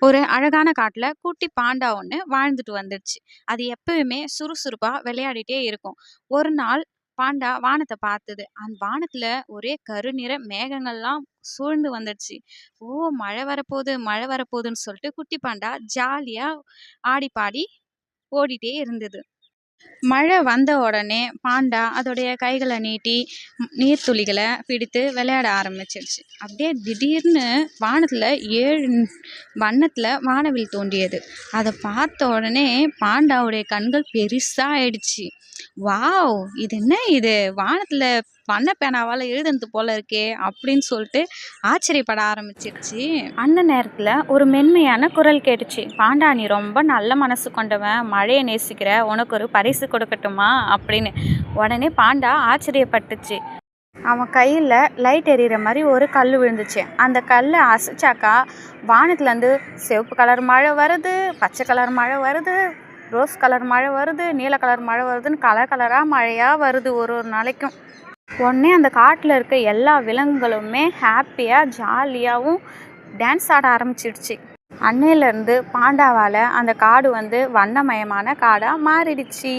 ஒரு அழகான காட்டில் குட்டி பாண்டா ஒன்று வாழ்ந்துட்டு வந்துடுச்சு அது எப்பவுமே சுறுசுறுப்பாக விளையாடிட்டே இருக்கும். ஒரு நாள் பாண்டா வானத்தை பார்த்தது. அந்த வானத்துல ஒரே கருநிற மேகங்கள்லாம் சூழ்ந்து வந்துடுச்சு ஓ மழை வரப்போகுது மழை வரப்போகுதுன்னு சொல்லிட்டு குட்டி பாண்டா ஜாலியாக ஆடி பாடி ஓடிட்டே இருந்தது. மழை வந்த உடனே பாண்டா அதோடைய கைகளை நீட்டி நீர்த்துளிகளை பிடித்து விளையாட ஆரம்பிச்சிருச்சு. அப்படியே திடீர்னு வானத்தில் ஏழு வண்ணத்தில் வானவில் தோன்றியது. அதை பார்த்த உடனே பாண்டாவுடைய கண்கள் பெருசாக ஆயிடுச்சு வாவ்! இது என்ன இது? வானத்தில் வண்ண பேனாவால் எழுதுனது போல இருக்கே அப்படின்னு சொல்லிட்டு ஆச்சரியப்பட ஆரம்பிச்சிருச்சு. அந்த நேரத்தில் ஒரு மென்மையான குரல் கேட்டுச்சு. பாண்டா நீ ரொம்ப நல்ல மனசு கொண்டவன். மழையை நேசிக்கிற. உனக்கு ஒரு பரிசு கொடுக்கட்டுமா? அப்படின்னு உடனே பாண்டா ஆச்சரியப்பட்டுச்சு. அவன் கையில் லைட் எறிகிற மாதிரி ஒரு கல் விழுந்துச்சு. அந்த கல்லை அசைச்சாக்கா வானத்துலேருந்து சிவப்பு கலர் மழை வருது பச்சை கலர் மழை வருது ரோஸ் கலர் மழை வருது நீல கலர் மழை வருதுன்னு கலர் கலராக மழையாக வருது ஒரு ஒரு நாளைக்கும். உடனே அந்த காட்டில் இருக்க எல்லா விலங்குகளுமே ஹாப்பியாக ஜாலியாகவும் டான்ஸ் ஆட ஆரம்பிச்சிடுச்சு. அன்னையிலேருந்து பாண்டாவால் அந்த காடு வந்து வண்ணமயமான காடாக மாறிடுச்சு.